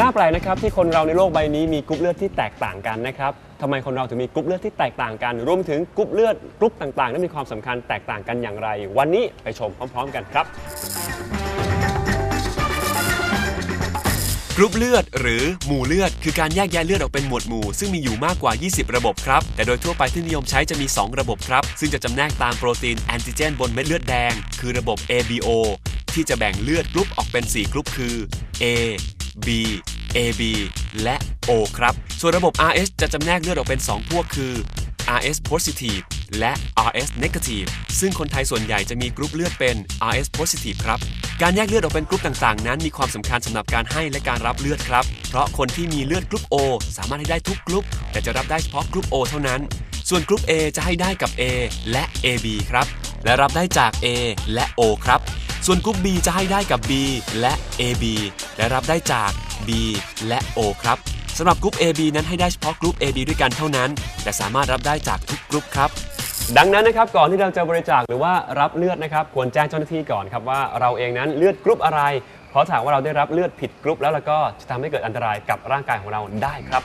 น่าแปลกนะครับที่คนเราในโลกใบนี้มีกรุ๊ปเลือดที่แตกต่างกันนะครับทำไมคนเราถึงมีกรุ๊ปเลือดที่แตกต่างกันรวมถึงกรุ๊ปเลือดกรุ๊ปต่างๆ นั้นมีความสำคัญแตกต่างกันอย่างไร วันนี้ไปชมพร้อม ๆ กันครับ รุ๊ปเลือด หรือหมู่เลือด คือการแยกแยะเลือดออกเป็นหมวดหมู่ ซึ่งมีอยู่มากกว่า 20 ระบบครับ แต่โดยทั่วไปที่นิยมใช้จะมี 2 ระบบครับ ซึ่งจะจำแนกตามโปรตีนแอนติเจนบนเม็ดเลือดแดง คือระบบ ABO ที่จะแบ่งเลือดกรุ๊ปออกเป็น 4 กรุ๊ปคือ A B AB และ O ครับ ส่วนระบบ RS จะจำแนกเลือดออกเป็น 2 พวกคือ RS positive และ RS negative ซึ่งคนไทยส่วนใหญ่จะมีกรุ๊ปเลือดเป็น RS positive ครับ การแยกเลือดออกเป็นกรุ๊ปต่างๆ นั้นมีความสำคัญสำหรับการให้และการรับเลือดครับ เพราะคนที่มีเลือดกรุ๊ป O สามารถให้ได้ทุกกรุ๊ป แต่จะรับได้เฉพาะกรุ๊ป O เท่านั้น ส่วนกรุ๊ป A จะให้ได้กับ A และ AB ครับ และรับได้จาก A และ O ครับ ส่วนกรุ๊ป B จะให้ได้กับ B และ AB และรับได้จาก B และ O ครับสำหรับกรุ๊ป AB นั้นให้ได้เฉพาะกรุ๊ป AB ด้วยกันเท่านั้น แต่สามารถรับได้จากทุกกรุ๊ปครับ ดังนั้นนะครับก่อนที่เราจะบริจาคหรือว่ารับเลือดนะครับควรแจ้งเจ้าหน้าที่ก่อนครับว่าเราเองนั้นเลือดกรุ๊ปอะไร เพราะถ้าหากว่าเราได้รับเลือดผิดกรุ๊ปแล้วแล้วก็จะทำให้เกิดอันตรายกับร่างกายของเราได้ครับ